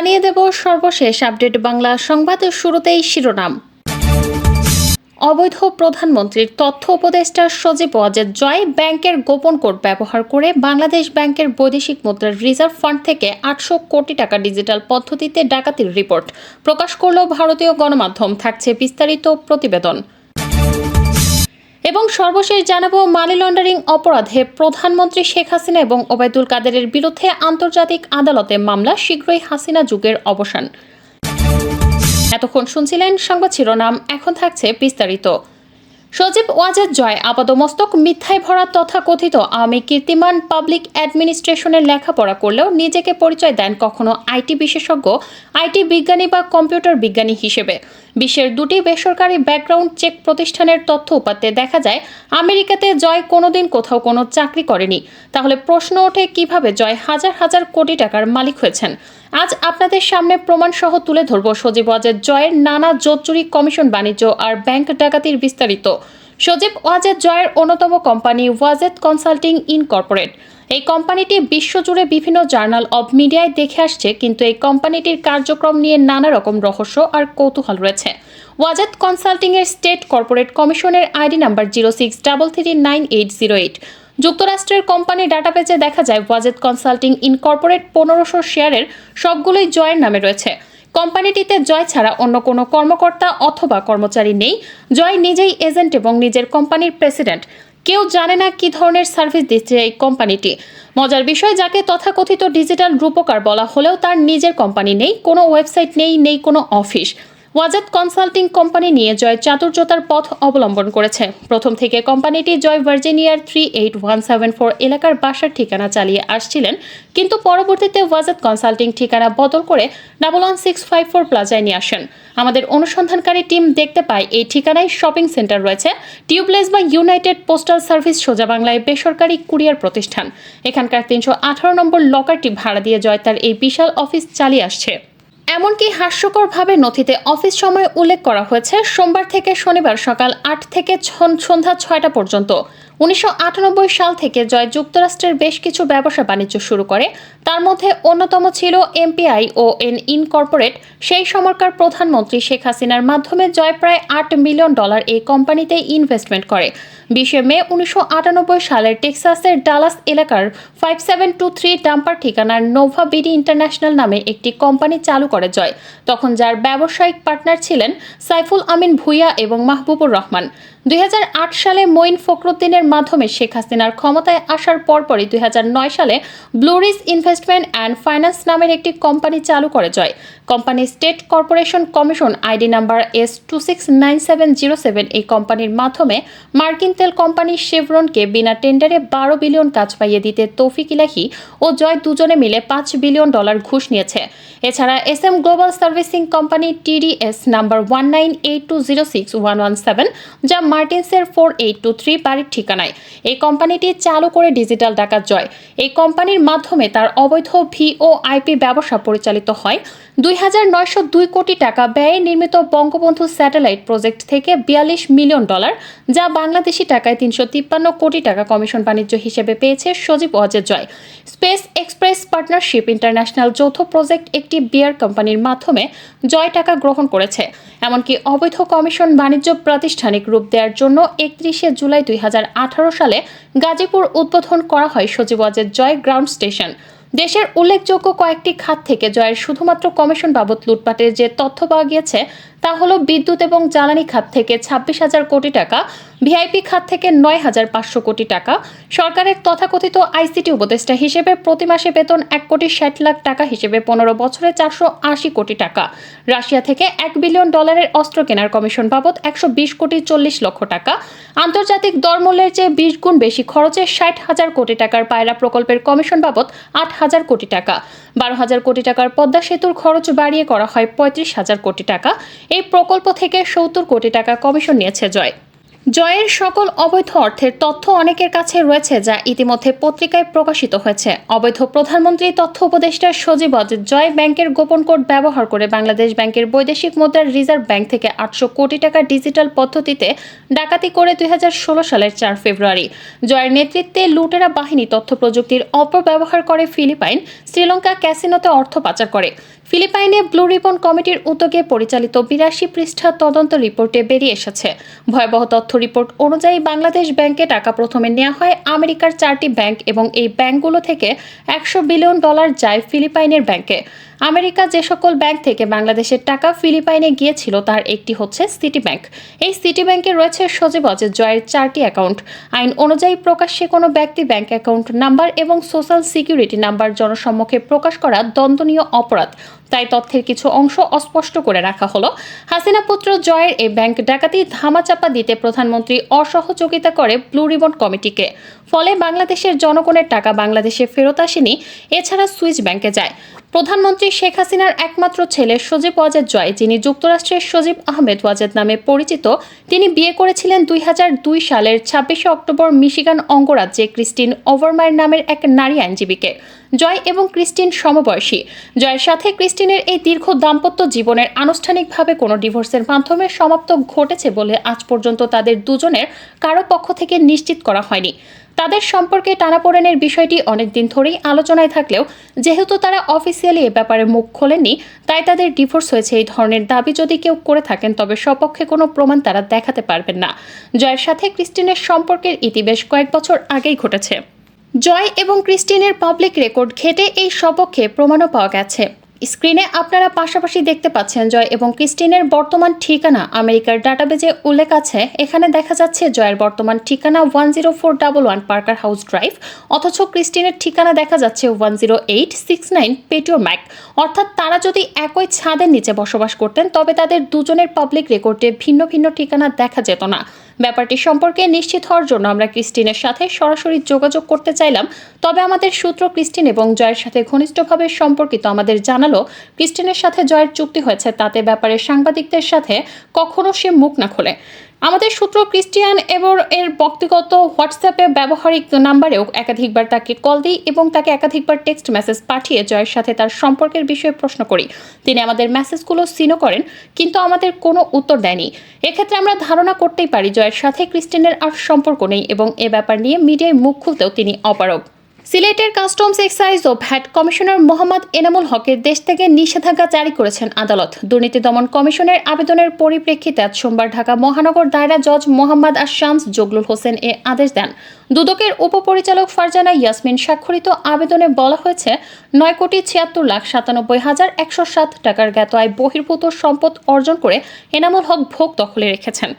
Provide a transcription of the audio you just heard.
জানিয়ে দেব সর্বশেষ আপডেট বাংলা সংবাদের শুরুতেই শিরোনাম। অবৈধ প্রধানমন্ত্রীর তথ্য উপদেষ্টা সজীব ওয়াজেদ জয় ব্যাংকের গোপন কোড ব্যবহার করে বাংলাদেশ ব্যাংকের বৈদেশিক মুদ্রার রিজার্ভ ফান্ড থেকে আটশো কোটি টাকা ডিজিটাল পদ্ধতিতে ডাকাতির রিপোর্ট প্রকাশ করল ভারতীয় গণমাধ্যম। থাকছে বিস্তারিত প্রতিবেদন। এবং সর্বশেষ জানাব, মানি লন্ডারিং অপরাধে প্রধানমন্ত্রী শেখ হাসিনা এবং ওবায়দুল কাদেরের বিরুদ্ধে আন্তর্জাতিক আদালতে মামলা, শীঘ্রই হাসিনা যুগের অবসান। এতক্ষণ শুনছিলেন সংবাদ শিরোনাম, এখন থাকছে বিস্তারিত। সজীব ওয়াজেদ জয়, আপাদমস্তক, মিথ্যায় ভরা তথাকথিত, আমি কীর্তিমান পাবলিক অ্যাডমিনিস্ট্রেশনের লেখাপড়া করলেও নিজেকে পরিচয় দেন কখনো আইটি বিশেষজ্ঞ আইটি বিজ্ঞানী বা কম্পিউটার বিজ্ঞানী হিসেবে। বিশ্বের দুটি বেসরকারি ব্যাকগ্রাউন্ড চেক প্রতিষ্ঠানের তথ্য উপাত্তে দেখা যায়, আমেরিকাতে জয় কোনোদিন কোথাও কোনো চাকরি করেনি। তাহলে প্রশ্ন ওঠে, কীভাবে জয় হাজার হাজার কোটি টাকার মালিক হয়েছেন? আজ আপনাদের সামনে প্রমাণসহ তুলে ধরব সজীব ওয়াজেদ জয়ের নানা জোচ্চুরি কমিশন বাণিজ্য আর ব্যাংক ডাকাতির বিস্তারিত। সজীব ওয়াজেদ জয়ের অন্যতম কোম্পানি ওয়াজেদ কনসাল্টিং ইনকর্পোরেট। এই কোম্পানিটি বিশ্বজুড়ে বিভিন্ন জার্নাল অব মিডিয়ায় দেখে আসছে, কিন্তু এই কোম্পানিটির কার্যক্রম নিয়ে নানা রকম রহস্য আর কৌতূহল রয়েছে। ওয়াজেদ কনসাল্টিং এর স্টেট কর্পোরেট কমিশনের ID number zero six double three nine eight zero eight. যুক্তরাষ্ট্রের কোম্পানি ডাটাবেজে দেখা যায়, ওয়াজেদ কনসাল্টিং ইনকর্পোরেট পনেরোশো শেয়ারের সবগুলোই জয়ের নামে রয়েছে। কোম্পানিটিতে জয় ছাড়া অন্য কোনো কর্মকর্তা অথবা কর্মচারী নেই। জয় নিজেই এজেন্ট এবং নিজের কোম্পানির প্রেসিডেন্ট। কেউ জানে না কি ধরনের সার্ভিস দিচ্ছে এই কোম্পানিটি। মজার বিষয়, যাকে তথাকথিত ডিজিটাল রূপকার বলা হলেও তার নিজের কোম্পানি নেই, কোনো ওয়েবসাইট নেই নেই কোনো অফিস। ওয়াজাদ কনসাল্টিং কোম্পানি নিয়ে জয় চাতুর্যতার পথ অবলম্বন করেছে। প্রথম থেকে কোম্পানিটি Joy ভার্জিনিয়ার three eight one seven four এলাকার বাসার ঠিকানা চালিয়ে আসছিলেন, কিন্তু পরবর্তীতে ওয়াজাদ কনসাল্টিং ঠিকানা বদল করে double one six five four প্লাজায় নিয়ে আসেন। আমাদের অনুসন্ধানকারী টিম দেখতে পায়, এই ঠিকানায় শপিং সেন্টার রয়েছে, টিউবলেস বা ইউনাইটেড পোস্টাল সার্ভিস সোজা বাংলায় বেসরকারি কুরিয়ার প্রতিষ্ঠান। এখানকার তিনশো আঠারো নম্বর লকারটি ভাড়া দিয়ে জয় তার এই বিশাল অফিস চালিয়ে আসছে। এমনকি হাস্যকরভাবে নথিতে অফিস সময় উল্লেখ করা হয়েছে সোমবার থেকে শনিবার সকাল আট থেকে সন্ধ্যা ছয়টা পর্যন্ত। উনিশশো আটানব্বই সাল থেকে জয় যুক্তরাষ্ট্রের বেশ কিছু ব্যবসা বাণিজ্য শুরু করে। তার মধ্যে অন্যতম ছিল এমপিআই ও এন ইনকর্পোরেট। সেই সময়কার প্রধানমন্ত্রী শেখ হাসিনার মাধ্যমে জয় প্রায় আট মিলিয়ন ডলার এই কোম্পানিতে ইনভেস্টমেন্ট করে। বিশে মে উনিশশো আটানব্বই সালের টেক্সাসের ডালাস এলাকার ফাইভ সেভেন টু থ্রি ডাম্পার ঠিকানার নোভা বিডি ইন্টারন্যাশনাল নামে একটি কোম্পানি চালু করে। জয়। তখন যার ব্যবসায়িক পার্টনার ছিলেন সাইফুল আমিন ভুইয়া এবং মাহবুবুর রহমান। দুই সালে মঈন ফখরুদ্দিনের মাধ্যমে শেখ হাসিনার ক্ষমতায় আসার পরপরই দুই সালে ব্লুরিস ইনভেস্টমেন্ট অ্যান্ড ফাইন্যান্স নামের একটি কোম্পানি চালু করে Joy. Company state corporation commission ID number S two six nine seven zero seven এই কোম্পানির মাধ্যমে মার্কিন তেল কোম্পানি শেভরনকে বিনা টেন্ডারে বারো বিলিয়ন কাজ পাইয়ে দিতে তৌফিক ইলাহি ও জয় দুজনে মিলে পাঁচ বিলিয়ন ডলার ঘুষ নিয়েছে। এছাড়া S M global servicing company TDS number one nine eight two zero six one one seven যা মার্টিন্সের ফোর এইট টু থ্রি বাড়ির ঠিকানায়। এই কোম্পানিটি চালু করে ডিজিটাল ডাকাত জয়। এই কোম্পানির মাধ্যমে তার অবৈধ ভি ও আইপি ব্যবসা পরিচালিত হয়। দুই হাজার নয়শো দুই কোটি টাকা ব্যয়ে নির্মিত বঙ্গবন্ধু স্যাটেলাইট প্রজেক্ট থেকে বিয়াল্লিশ মিলিয়ন ডলার, যা বাংলাদেশি টাকায় তিনশো তিপ্পান্ন কোটি টাকা কমিশন বাণিজ্য হিসেবে পেয়েছে Sajeeb Ajay Joy. Space express partnership international যৌথ প্রজেক্ট একটি বিয়ার কোম্পানির মাধ্যমে জয় টাকা গ্রহণ করেছে। এমনকি অবৈধ কমিশন বাণিজ্য প্রাতিষ্ঠানিক রূপ দেওয়ার জন্য একত্রিশে জুলাই দুই হাজার আঠারো সালে গাজীপুর উদ্বোধন করা হয় সচিবাজের জয় গ্রাউন্ড স্টেশন। দেশের উল্লেখযোগ্য কয়েকটি খাত থেকে জয়ের শুধুমাত্র কমিশন বাবদ লুটপাটের যে তথ্য পাওয়া গিয়েছে তা হলো বিদ্যুৎ এবং জ্বালানি খাত থেকে ছাব্বিশ হাজার কোটি টাকা, ভিআইপি খাত থেকে নয় হাজার পাঁচশো কোটি টাকা। সরকারের তথাকথিত আইসিটি উপদেষ্টা হিসেবে প্রতি মাসে বেতন এক কোটি ষাট লাখ টাকা হিসেবে পনেরো বছরে চারশো আশি কোটি টাকা। রাশিয়া থেকে এক বিলিয়ন ডলারের অস্ত্র কেনার কমিশন বাবদ একশো বিশ কোটি চল্লিশ লক্ষ টাকা। আন্তর্জাতিক দরমূল্যের চেয়ে বিশ গুণ বেশি খরচে ষাট হাজার কোটি টাকার পায়রা প্রকল্পের কমিশন বাবদ আট হাজার কোটি টাকা। বারো হাজার কোটি টাকার পদ্মা সেতুর খরচ বাড়িয়ে করা হয় পঁয়ত্রিশ হাজার কোটি টাকা। এই প্রকল্প থেকে সত্তর কোটি টাকা কমিশন নিয়েছে জয়। জয়ের সকল অবৈধ অর্থের তথ্য অনেকের কাছে রয়েছে যা ইতিমধ্যে পত্রিকায় প্রকাশিত হয়েছে। অবৈধ প্রধানমন্ত্রী, তথ্য উপদেষ্টা সজীব অজিত জয় ব্যাংকের গোপন কোড ব্যবহার করে বাংলাদেশ ব্যাংকের বৈদেশিক মুদ্রার রিজার্ভ ব্যাংক থেকে আটশো কোটি টাকা ডিজিটাল পদ্ধতিতে ডাকাতি করে দুই হাজার ষোলো সালের চার ফেব্রুয়ারি। জয়ের নেতৃত্বে লুটেরা বাহিনী তথ্য প্রযুক্তির অপব্যবহার করে ফিলিপাইন, শ্রীলঙ্কা ক্যাসিনোতে অর্থ পাচার করে। ফিলিপাইনে ব্লু রিবন কমিটির উদ্যোগে পরিচালিত বিরাশি পৃষ্ঠা তদন্ত রিপোর্টে বেরিয়ে এসেছে। ভয়াবহ তথ্য রিপোর্ট অনুযায়ী বাংলাদেশ ব্যাংকে টাকা প্রথমে নেওয়া হয় আমেরিকার চারটি ব্যাংক এবং এই ব্যাংকগুলো থেকে একশো বিলিয়ন ডলার যায় ফিলিপাইনের ব্যাংকে। আমেরিকা যে সকল ব্যাংক থেকে বাংলাদেশের টাকা ফিলিপাইনে গিয়েছিল তার একটি হচ্ছে সিটি ব্যাংক এই সিটি ব্যাংকে রয়েছে সজীব অজের জয়ের চারটি অ্যাকাউন্ট। আইন অনুযায়ী প্রকাশ্যে কোনো ব্যক্তি ব্যাংক অ্যাকাউন্ট নাম্বার এবং সোশ্যাল সিকিউরিটি নাম্বার জনসম্মুখে প্রকাশ করা দণ্ডনীয় অপরাধ। তাই তথ্যের কিছু অংশ অস্পষ্ট করে রাখা হলো। হাসিনা পুত্র জয়ের এই ব্যাংক ডাকাতি ধামাচাপা দিতে প্রধানমন্ত্রী অসহযোগিতা করে ব্লু রিবন কমিটিকে। ফলে বাংলাদেশের জনগণের টাকা বাংলাদেশে ফেরত আসেনি, এছাড়া সুইস ব্যাংকে যায়। প্রধানমন্ত্রী শেখ হাসিনার একমাত্র ছেলে সজীব ওয়াজেদ জয়, যিনি যুক্তরাষ্ট্রের সজীব আহমেদ ওয়াজেদ নামে পরিচিত, তিনি বিয়ে করেছিলেন দুই সালের ছাব্বিশে অক্টোবর মিশিগান অঙ্গরাজ্যে ক্রিস্টিন ওভারমায়ের নামের এক নারী আইনজীবীকে। জয় এবং ক্রিস্টিন সমবয়সী। জয়ের সাথে ক্রিস্টিনের এই দীর্ঘ দাম্পত্য জীবনের আনুষ্ঠানিকভাবে কোনো ডিভোর্সের মাধ্যমে সমাপ্ত ঘটেছে বলে আজ পর্যন্ত তাদের দুজনের কারও পক্ষ থেকে নিশ্চিত করা হয়নি। তাদের সম্পর্কে টানাপোড়েনের বিষয়টি অনেকদিন ধরেই আলোচনায় থাকলেও, যেহেতু তারা অফিসিয়ালি এ ব্যাপারে মুখ খোলেননি, তাই তাদের ডিভোর্স হয়েছে এই ধরনের দাবি যদি কেউ করে থাকেন, তবে সপক্ষে কোনো প্রমাণ তারা দেখাতে পারবেন না। জয়ের সাথে ক্রিস্টিনের সম্পর্কের ইতি বেশ কয়েক বছর আগেই ঘটেছে। জয় এবং ক্রিস্টিনের পাবলিক রেকর্ড ঘেটে এই সপক্ষে প্রমাণও পাওয়া গেছে। স্ক্রিনে আপনারা পাশাপাশি দেখতে পাচ্ছেন জয় এবং ক্রিস্টিনের বর্তমান ঠিকানা। আমেরিকার ডাটাবেজে উল্লেখ আছে, এখানে দেখা যাচ্ছে জয়ের বর্তমান ঠিকানা one zero four double one Parker house drive, অথচ ক্রিস্টিনের ঠিকানা দেখা যাচ্ছে one zero eight six nine পেটিওর ম্যাক। অর্থাৎ তারা যদি একই ছাদের নিচে বসবাস করতেন, তবে তাদের দুজনের পাবলিক রেকর্ডে ভিন্ন ভিন্ন ঠিকানা দেখা যেত না। ব্যাপারটি সম্পর্কে নিশ্চিত হওয়ার জন্য আমরা ক্রিস্টিনের সাথে সরাসরি যোগাযোগ করতে চাইলাম। তবে আমাদের সূত্র ক্রিস্টিন এবং জয়ের সাথে ঘনিষ্ঠভাবে সম্পর্কিত আমাদের জানালো, ক্রিস্টিনের সাথে জয়ের চুক্তি হয়েছে, তাতে ব্যাপারে সাংবাদিকদের সাথে কখনো সে মুখ না খোলে। আমাদের সূত্র ক্রিস্টিয়ান এবং এর ব্যক্তিগত হোয়াটসঅ্যাপে ব্যবহারিক নাম্বারেও একাধিকবার তাকে কল দিই এবং তাকে একাধিকবার টেক্সট মেসেজ পাঠিয়ে জয়ের সাথে তার সম্পর্কের বিষয়ে প্রশ্ন করি। তিনি আমাদের মেসেজগুলো সিনও করেন, কিন্তু আমাদের কোনো উত্তর দেয়নি। এক্ষেত্রে আমরা ধারণা করতেই পারি, জয়ের সাথে ক্রিস্টিয়ানের আর সম্পর্ক নেই এবং এ ব্যাপার নিয়ে মিডিয়ায় মুখ খুলতেও তিনি অপারগ। সিলেটের কাস্টমস এক্সাইজ ও ভ্যাট কমিশনার মোহাম্মদ এনামুল হকের দেশ থেকে নিষেধাজ্ঞা জারি করেছেন আদালত। দুর্নীতি দমন কমিশনের আবেদনের পরিপ্রেক্ষিতে আজ সোমবার ঢাকা মহানগর দায়রা জজ মোহাম্মদ আশামস জগলুল হোসেন এ আদেশ দেন। দুদকের উপপরিচালক ফারজানা ইয়াসমিন স্বাক্ষরিত আবেদনে বলা হয়েছে, নয় কোটি ছিয়াত্তর লাখ সাতানব্বই হাজার একশো সাত টাকার জ্ঞাত আয় বহির্ভূত সম্পদ অর্জন করে এনামুল হক ভোগ দখলে রেখেছেন।